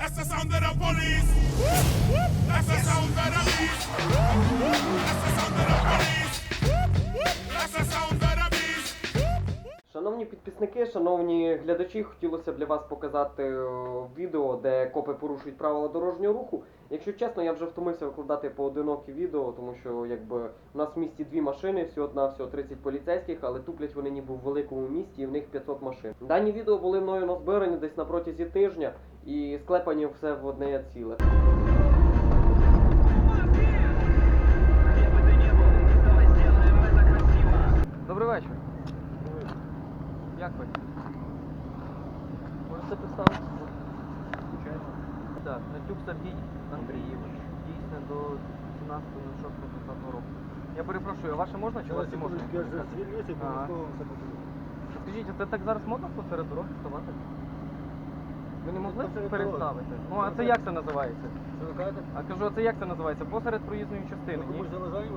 That's the sound of the police. That's the sound of the police. Шановні підписники, шановні глядачі, хотілося б для вас показати е, відео, де копи порушують правила дорожнього руху. Якщо чесно, я вже втомився викладати поодинокі відео, тому що якби у нас в місті дві машини, всього на всього 30 поліцейських, але туплять вони ніби в великому місті, і в них 500 машин. Дані відео були мною назбирані десь на протязі тижня і склепані все в одне ціле. Добрий вечір. Як ви? Можете представити? Звичайно. Так, Натюк Сергій Андрійович. Дійсно до 17.06.20 року. Я перепрошую, а ваше можна чи у вас не можна? Я вже звільнився, Ага. обов'язково все. Скажіть, а це так зараз модно посеред дороги ставати? Ви не могли Посеред переставити? дороги. Ну а це як це називається? Що ви кажете? А кажу, а це як це називається? Посеред проїзної частини, Ми ні? ж заважаємо.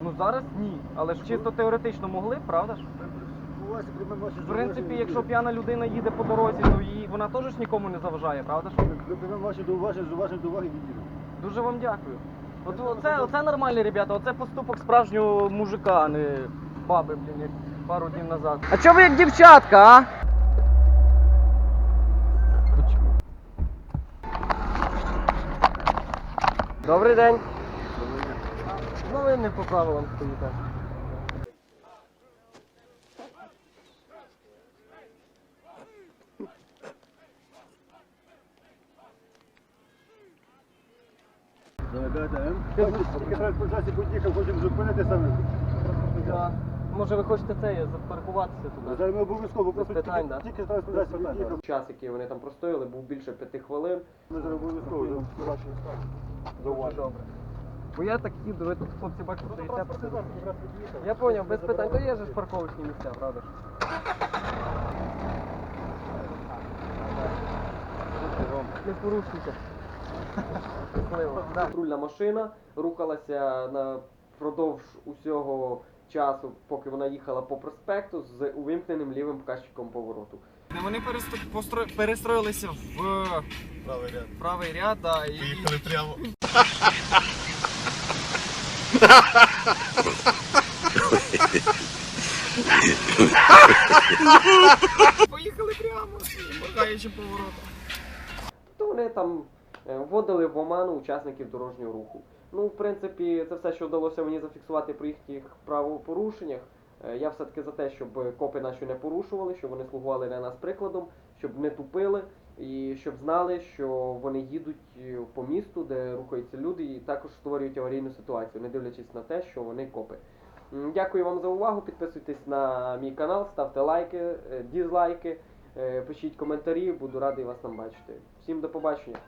Ну зараз ні. Але ж чисто теоретично могли, правда ж? В принципі, якщо п'яна людина їде по дорозі, то їй вона теж ж нікому не заважає, правда ж? Ваші до уваги, з вашої до уваги. Дуже вам дякую. От оце, оце нормальні ребята, оце поступок справжнього мужика, а не баби, блін, як пару днів назад. А чого ви як дівчатка, а? Добрий день. Ну ви не по правилам стоїте. Хочемо зупинити Може ви хочете це запаркуватися туди? Зараз ми обов'язково, просто питань, тільки- да? тільки транспортації під'їхав. Час, який вони там простояли, був більше п'яти хвилин. Ми зараз обов'язково добре. Бо я так їду, ви тут хлопці бачу, стоїте просто. Я поняв, без питань. То є ж парковочні місця, правда ж? Не порушуйте. Щасливо. Да. Машина рухалася на продовж усього часу, поки вона їхала по проспекту з увімкненим лівим показчиком повороту. Вони перестроїлися в Правий ряд. правий ряд, да, і Поїхали прямо. Поїхали прямо, махаючи поворотом. То вони там е, вводили в оману учасників дорожнього руху. Ну, в принципі, це все, що вдалося мені зафіксувати при їхніх правопорушеннях. Е, Я все-таки за те, щоб копи наші не порушували, щоб вони слугували для нас прикладом, щоб не тупили і щоб знали, що вони їдуть е, по місту, де рухаються люди, і також створюють аварійну ситуацію, не дивлячись на те, що вони копи. Дякую вам за увагу. Підписуйтесь на мій канал, ставте лайки, е, дізлайки, е, пишіть коментарі, буду радий вас там бачити. Всім до побачення.